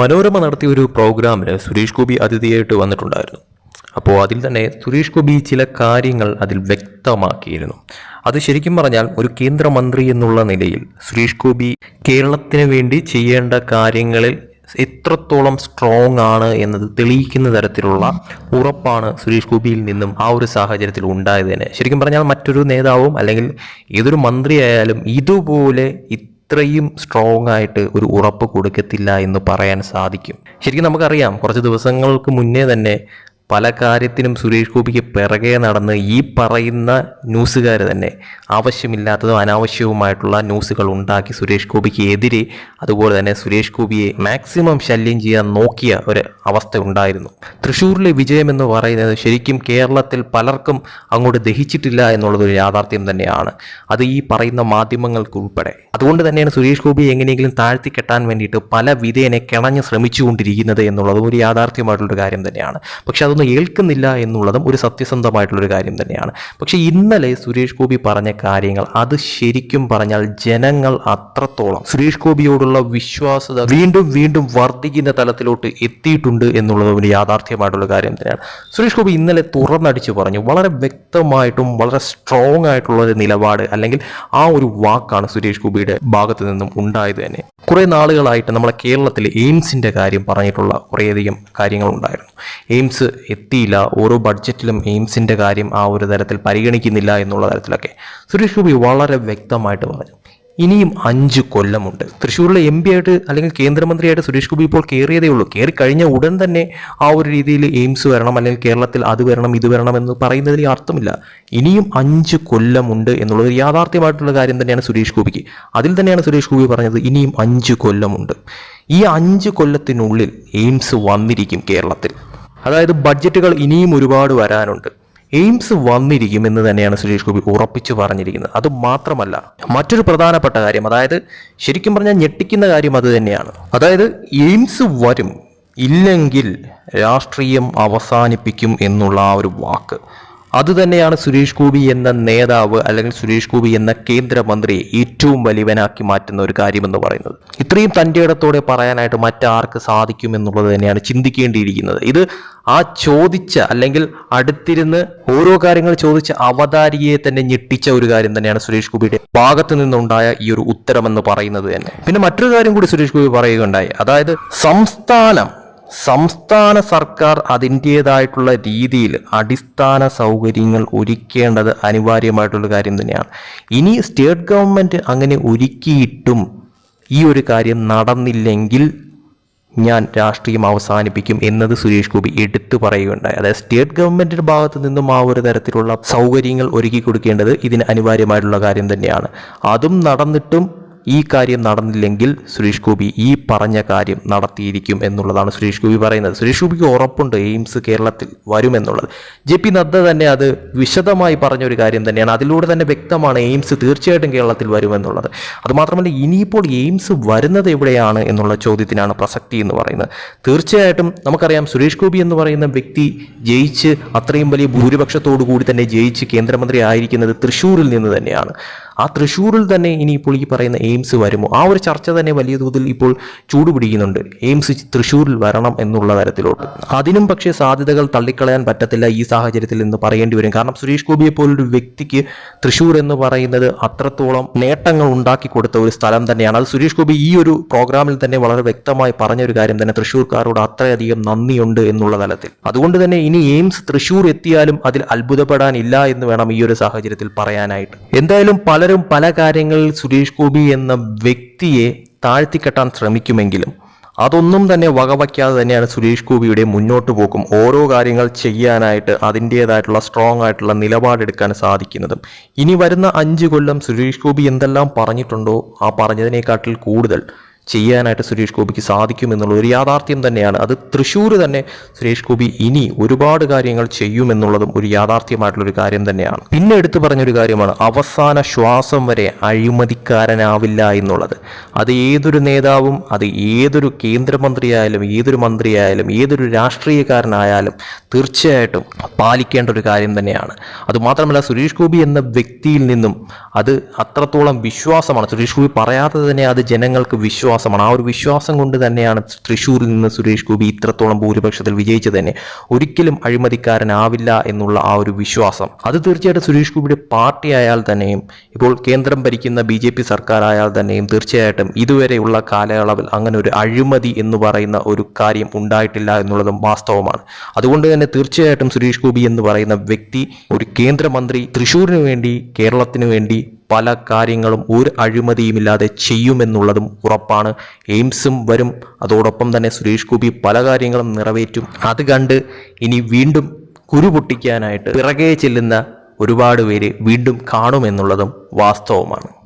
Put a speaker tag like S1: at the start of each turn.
S1: മനോരമ നടത്തിയ ഒരു പ്രോഗ്രാമിന് സുരേഷ് ഗോപി അതിഥിയായിട്ട് വന്നിട്ടുണ്ടായിരുന്നു. അപ്പോൾ അതിൽ തന്നെ സുരേഷ് ഗോപി ചില കാര്യങ്ങൾ അതിൽ വ്യക്തമാക്കിയിരുന്നു. അത് ശരിക്കും പറഞ്ഞാൽ ഒരു കേന്ദ്രമന്ത്രി എന്നുള്ള നിലയിൽ സുരേഷ് ഗോപി കേരളത്തിന് വേണ്ടി ചെയ്യേണ്ട കാര്യങ്ങളിൽ എത്രത്തോളം സ്ട്രോങ് ആണ് എന്നത് തെളിയിക്കുന്ന തരത്തിലുള്ള ഉറപ്പാണ് സുരേഷ് ഗോപിയിൽ നിന്നും ആ ഒരു സാഹചര്യത്തിൽ ഉണ്ടായത് ശരിക്കും പറഞ്ഞാൽ മറ്റൊരു നേതാവും അല്ലെങ്കിൽ ഏതൊരു മന്ത്രിയായാലും ഇതുപോലെ ഇത്രയും സ്ട്രോങ് ആയിട്ട് ഒരു ഉറപ്പ് കൊടുക്കത്തില്ല എന്ന് പറയാൻ സാധിക്കും. ശരിക്കും നമുക്കറിയാം കുറച്ച് ദിവസങ്ങൾക്ക് മുന്നേ തന്നെ പല കാര്യത്തിനും സുരേഷ് ഗോപിക്ക് പിറകെ നടന്ന് ഈ പറയുന്ന ന്യൂസുകാർ തന്നെ ആവശ്യമില്ലാത്തതും അനാവശ്യവുമായിട്ടുള്ള ന്യൂസുകൾ ഉണ്ടാക്കി സുരേഷ് ഗോപിക്ക് എതിരെ അതുപോലെ തന്നെ സുരേഷ് ഗോപിയെ മാക്സിമം ശല്യം ചെയ്യാൻ നോക്കിയ ഒരു അവസ്ഥ ഉണ്ടായിരുന്നു. തൃശ്ശൂരിലെ വിജയം എന്ന് പറയുന്നത് ശരിക്കും കേരളത്തിൽ പലർക്കും അങ്ങോട്ട് ദഹിച്ചിട്ടില്ല എന്നുള്ളതൊരു യാഥാർത്ഥ്യം തന്നെയാണ്. അത് ഈ പറയുന്ന മാധ്യമങ്ങൾക്ക് ഉൾപ്പെടെ. അതുകൊണ്ട് തന്നെയാണ് സുരേഷ് ഗോപിയെ എങ്ങനെയെങ്കിലും താഴ്ത്തി കെട്ടാൻ വേണ്ടിയിട്ട് പല വിധേയനെ കിണഞ്ഞ് ശ്രമിച്ചുകൊണ്ടിരിക്കുന്നത് എന്നുള്ളതും ഒരു യാഥാർത്ഥ്യമായിട്ടുള്ളൊരു കാര്യം തന്നെയാണ്. പക്ഷെ അതൊന്നും ഏൽക്കുന്നില്ല എന്നുള്ളതും ഒരു സത്യസന്ധമായിട്ടുള്ളൊരു കാര്യം തന്നെയാണ്. പക്ഷെ ഇന്നലെ സുരേഷ് ഗോപി പറഞ്ഞ കാര്യങ്ങൾ അത് ശരിക്കും പറഞ്ഞാൽ ജനങ്ങൾ അത്രത്തോളം സുരേഷ് ഗോപിയോടുള്ള വിശ്വാസത വീണ്ടും വീണ്ടും വർദ്ധിക്കുന്ന തലത്തിലോട്ട് എത്തിയിട്ടുണ്ട് എന്നുള്ളത് ഒരു യാഥാർത്ഥ്യമായിട്ടുള്ള കാര്യം തന്നെയാണ്. സുരേഷ് ഗോപി ഇന്നലെ തുറന്നടിച്ച് പറഞ്ഞു വളരെ വ്യക്തമായിട്ടും വളരെ സ്ട്രോങ് ആയിട്ടുള്ള ഒരു നിലപാട് അല്ലെങ്കിൽ ആ ഒരു വാക്കാണ് സുരേഷ് ഗോപിയുടെ ഭാഗത്ത് നിന്നും ഉണ്ടായത് തന്നെ. കുറേ നാളുകളായിട്ട് നമ്മളെ കേരളത്തിൽ എയിംസിന്റെ കാര്യം പറഞ്ഞിട്ടുള്ള കുറേയധികം കാര്യങ്ങളുണ്ടായിരുന്നു. എയിംസ് എത്തിയില്ല ഓരോ ബഡ്ജറ്റിലും എയിംസിന്റെ കാര്യം ആ ഒരു തരത്തിൽ പരിഗണിക്കുന്നില്ല എന്നുള്ള തരത്തിലൊക്കെ സുരേഷ് ഗോപി വളരെ വ്യക്തമായിട്ട് പറഞ്ഞു. ഇനിയും അഞ്ച് കൊല്ലമുണ്ട്. തൃശ്ശൂരിലെ എം പി ആയിട്ട് അല്ലെങ്കിൽ കേന്ദ്രമന്ത്രിയായിട്ട് സുരേഷ് ഗോപി ഇപ്പോൾ കയറിയതേ ഉള്ളൂ. കയറി കഴിഞ്ഞ ഉടൻ തന്നെ ആ ഒരു രീതിയിൽ എയിംസ് വരണം അല്ലെങ്കിൽ കേരളത്തിൽ അത് വരണം ഇത് വരണം എന്ന് പറയുന്നതിൽ അർത്ഥമില്ല. ഇനിയും അഞ്ച് കൊല്ലമുണ്ട് എന്നുള്ളത് യാഥാർത്ഥ്യമായിട്ടുള്ള കാര്യം തന്നെയാണ് സുരേഷ് ഗോപിക്ക്. അതിൽ തന്നെയാണ് സുരേഷ് ഗോപി പറഞ്ഞത് ഇനിയും അഞ്ച് കൊല്ലമുണ്ട്. ഈ അഞ്ച് കൊല്ലത്തിനുള്ളിൽ എയിംസ് വന്നിരിക്കും കേരളത്തിൽ. അതായത് ബഡ്ജറ്റുകൾ ഇനിയും ഒരുപാട് വരാനുണ്ട്. എയിംസ് വന്നിരിക്കും എന്ന് തന്നെയാണ് സുരേഷ് ഗോപി ഉറപ്പിച്ചു പറഞ്ഞിരിക്കുന്നത്. അത് മാത്രമല്ല മറ്റൊരു പ്രധാനപ്പെട്ട കാര്യം അതായത് ശരിക്കും പറഞ്ഞാൽ ഞെട്ടിക്കുന്ന കാര്യം അത് തന്നെയാണ്. അതായത് എയിംസ് വരും ഇല്ലെങ്കിൽ രാഷ്ട്രീയം അവസാനിപ്പിക്കും എന്നുള്ള ആ ഒരു വാക്ക്. അത് തന്നെയാണ് സുരേഷ് ഗോപി എന്ന നേതാവ് അല്ലെങ്കിൽ സുരേഷ് ഗോപി എന്ന കേന്ദ്രമന്ത്രിയെ ഏറ്റവും വലിയവനാക്കി മാറ്റുന്ന ഒരു കാര്യമെന്ന് പറയുന്നത്. ഇത്രയും തന്റെ ഇടത്തോടെ പറയാനായിട്ട് മറ്റാർക്ക് സാധിക്കും എന്നുള്ളത് തന്നെയാണ് ചിന്തിക്കേണ്ടിയിരിക്കുന്നത്. ഇത് ആ ചോദിച്ച അല്ലെങ്കിൽ അടുത്തിരുന്ന് ഓരോ കാര്യങ്ങൾ ചോദിച്ച അവതാരിയെ തന്നെ ഞെട്ടിച്ച ഒരു കാര്യം തന്നെയാണ് സുരേഷ് ഗോപിയുടെ ഭാഗത്ത് നിന്നുണ്ടായ ഈ ഒരു ഉത്തരമെന്ന് പറയുന്നത് തന്നെ. പിന്നെ മറ്റൊരു കാര്യം കൂടി സുരേഷ് ഗോപി പറയുകയുണ്ടായി. അതായത് സംസ്ഥാനം സംസ്ഥാന സർക്കാർ അതിന്റേതായിട്ടുള്ള രീതിയിൽ അടിസ്ഥാന സൗകര്യങ്ങൾ ഒരുക്കേണ്ടത് അനിവാര്യമായിട്ടുള്ള കാര്യം തന്നെയാണ്. ഇനി സ്റ്റേറ്റ് ഗവൺമെന്റ് അങ്ങനെ ഒരുക്കിയിട്ടും ഈ ഒരു കാര്യം നടന്നില്ലെങ്കിൽ ഞാൻ രാഷ്ട്രീയം അവസാനിപ്പിക്കും എന്നത് സുരേഷ് ഗോപി എടുത്തു പറയുകയുണ്ടായി. അതായത് സ്റ്റേറ്റ് ഗവൺമെന്റിന്റെ ഭാഗത്ത് നിന്നും ആ ഒരു തരത്തിലുള്ള സൗകര്യങ്ങൾ ഒരുക്കി കൊടുക്കേണ്ടത് ഇതിന് അനിവാര്യമായിട്ടുള്ള കാര്യം തന്നെയാണ്. അതും നടന്നിട്ടും ഈ കാര്യം നടന്നില്ലെങ്കിൽ സുരേഷ് ഗോപി ഈ പറഞ്ഞ കാര്യം നടത്തിയിരിക്കും എന്നുള്ളതാണ് സുരേഷ് ഗോപി പറയുന്നത്. സുരേഷ് ഗോപിക്ക് ഉറപ്പുണ്ട് എയിംസ് കേരളത്തിൽ വരുമെന്നുള്ളത്. ജെ പി നദ്ദ തന്നെ അത് വിശദമായി പറഞ്ഞ ഒരു കാര്യം തന്നെയാണ്. അതിലൂടെ തന്നെ വ്യക്തമാണ് എയിംസ് തീർച്ചയായിട്ടും കേരളത്തിൽ വരുമെന്നുള്ളത്. അതുമാത്രമല്ല ഇനിയിപ്പോൾ എയിംസ് വരുന്നത് എവിടെയാണ് എന്നുള്ള ചോദ്യത്തിനാണ് പ്രസക്തി എന്ന് പറയുന്നത്. തീർച്ചയായിട്ടും നമുക്കറിയാം സുരേഷ് ഗോപി എന്ന് പറയുന്ന വ്യക്തി ജയിച്ച് അത്രയും വലിയ ഭൂരിപക്ഷത്തോടു കൂടി തന്നെ ജയിച്ച് കേന്ദ്രമന്ത്രി ആയിരിക്കുന്നത് തൃശ്ശൂരിൽ നിന്ന് തന്നെയാണ്. ആ തൃശ്ശൂരിൽ തന്നെ ഇനിയിപ്പോൾ ഈ പറയുന്ന എയിംസ് വരുമോ? ആ ഒരു ചർച്ച തന്നെ വലിയ തോതിൽ ഇപ്പോൾ ചൂടുപിടിക്കുന്നുണ്ട് എയിംസ് തൃശ്ശൂരിൽ വരണം എന്നുള്ള തരത്തിലോട്ട്. അതിനും പക്ഷേ സാധ്യതകൾ തള്ളിക്കളയാൻ പറ്റത്തില്ല ഈ സാഹചര്യത്തിൽ എന്ന് പറയേണ്ടി വരും. കാരണം സുരേഷ് ഗോപിയെ പോലൊരു വ്യക്തിക്ക് തൃശ്ശൂർ എന്ന് പറയുന്നത് അത്രത്തോളം നേട്ടങ്ങൾ ഉണ്ടാക്കി കൊടുത്ത ഒരു സ്ഥലം തന്നെയാണ്. അത് സുരേഷ് ഗോപി ഈ ഒരു പ്രോഗ്രാമിൽ തന്നെ വളരെ വ്യക്തമായി പറഞ്ഞ ഒരു കാര്യം തന്നെ തൃശ്ശൂർക്കാരോട് അത്രയധികം നന്ദിയുണ്ട് എന്നുള്ള തലത്തിൽ. അതുകൊണ്ട് തന്നെ ഇനി എയിംസ് തൃശ്ശൂർ എത്തിയാലും അതിൽ അത്ഭുതപ്പെടാനില്ല എന്ന് വേണം ഈ ഒരു സാഹചര്യത്തിൽ പറയാനായിട്ട്. എന്തായാലും പലരും പല കാര്യങ്ങളിൽ സുരേഷ് ഗോപി എന്ന വ്യക്തിയെ താഴ്ത്തിക്കെട്ടാൻ ശ്രമിക്കുമെങ്കിലും അതൊന്നും തന്നെ വകവയ്ക്കാതെ തന്നെയാണ് സുരേഷ് ഗോപിയുടെ മുന്നോട്ട് പോക്കും. ഓരോ കാര്യങ്ങൾ ചെയ്യാനായിട്ട് അതിന്റേതായിട്ടുള്ള സ്ട്രോങ് ആയിട്ടുള്ള നിലപാടെടുക്കാൻ സാധിക്കുന്നതും. ഇനി വരുന്ന അഞ്ച് കൊല്ലം സുരേഷ് ഗോപി എന്തെല്ലാം പറഞ്ഞിട്ടുണ്ടോ ആ പറഞ്ഞതിനേക്കാട്ടിൽ കൂടുതൽ. ചെയ്യാനായിട്ട് സുരേഷ് ഗോപിക്ക് സാധിക്കും എന്നുള്ള ഒരു യാഥാർത്ഥ്യം തന്നെയാണ്. അത് തൃശ്ശൂർ തന്നെ സുരേഷ് ഗോപി ഇനി ഒരുപാട് കാര്യങ്ങൾ ചെയ്യുമെന്നുള്ളതും ഒരു യാഥാർത്ഥ്യമായിട്ടുള്ളൊരു കാര്യം തന്നെയാണ്. പിന്നെ എടുത്തു പറഞ്ഞൊരു കാര്യമാണ് അവസാന ശ്വാസം വരെ അഴിമതിക്കാരനാവില്ല എന്നുള്ളത്. അത് ഏതൊരു നേതാവും അത് ഏതൊരു കേന്ദ്രമന്ത്രിയായാലും ഏതൊരു മന്ത്രിയായാലും ഏതൊരു രാഷ്ട്രീയക്കാരനായാലും തീർച്ചയായിട്ടും പാലിക്കേണ്ട ഒരു കാര്യം തന്നെയാണ്. അതുമാത്രമല്ല സുരേഷ് ഗോപി എന്ന വ്യക്തിയിൽ നിന്നും അത് അത്രത്തോളം വിശ്വാസമാണ്. സുരേഷ് ഗോപി പറയാതെ തന്നെ അത് ജനങ്ങൾക്ക് വിശ്വാസം വിശ്വാസമാണ്. ആ ഒരു വിശ്വാസം കൊണ്ട് തന്നെയാണ് തൃശ്ശൂരിൽ നിന്ന് സുരേഷ് ഗോപി ഇത്രത്തോളം ഭൂരിപക്ഷത്തിൽ വിജയിച്ചത് തന്നെ. ഒരിക്കലും അഴിമതിക്കാരനാവില്ല എന്നുള്ള ആ ഒരു വിശ്വാസം. അത് തീർച്ചയായിട്ടും സുരേഷ് ഗോപിയുടെ പാർട്ടി ആയാൽ തന്നെയും ഇപ്പോൾ കേന്ദ്രം ഭരിക്കുന്ന ബി ജെ പി സർക്കാരായാൽ തന്നെയും തീർച്ചയായിട്ടും ഇതുവരെയുള്ള കാലയളവിൽ അങ്ങനെ ഒരു അഴിമതി എന്ന് പറയുന്ന ഒരു കാര്യം ഉണ്ടായിട്ടില്ല എന്നുള്ളതും വാസ്തവമാണ്. അതുകൊണ്ട് തന്നെ തീർച്ചയായിട്ടും സുരേഷ് ഗോപി എന്ന് പറയുന്ന വ്യക്തി ഒരു കേന്ദ്രമന്ത്രി തൃശ്ശൂരിന് വേണ്ടി കേരളത്തിന് വേണ്ടി പല കാര്യങ്ങളും ഒരു അഴിമതിയുമില്ലാതെ ചെയ്യുമെന്നുള്ളതും ഉറപ്പാണ്. എയിംസും വരും. അതോടൊപ്പം തന്നെ സുരേഷ് ഗോപി പല കാര്യങ്ങളും നിറവേറ്റും. അത് കണ്ട് ഇനി വീണ്ടും കുരുപൊട്ടിക്കാനായിട്ട് പിറകെ ചെല്ലുന്ന ഒരുപാട് പേര് വീണ്ടും കാണുമെന്നുള്ളതും വാസ്തവമാണ്.